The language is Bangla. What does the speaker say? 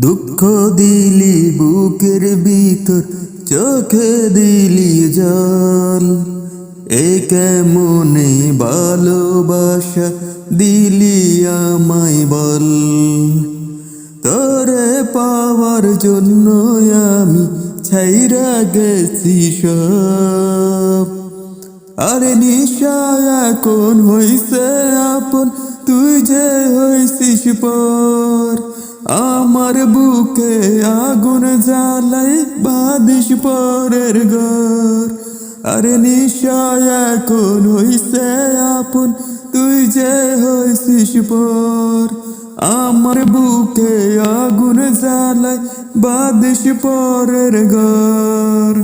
দুঃখ দিলি বুকের ভিতর, চোখে দিলি জল। এ কেমনে ভালোবাসা দিলি আমায় বল। তোরে পাওয়ার জন্য আমি ছাইরা গেছি সব। আরে নিশা, এখন হইছে আপন, তুই যে হইছিস পর। আমার বুকে আগুন জ্বালাই বাদিস পরের ঘর। আরে নিশা এখন হইছে আপন, তুই যে হইছিস পর। আমার বুকে আগুন জ্বালাই বাদিস পরের ঘর।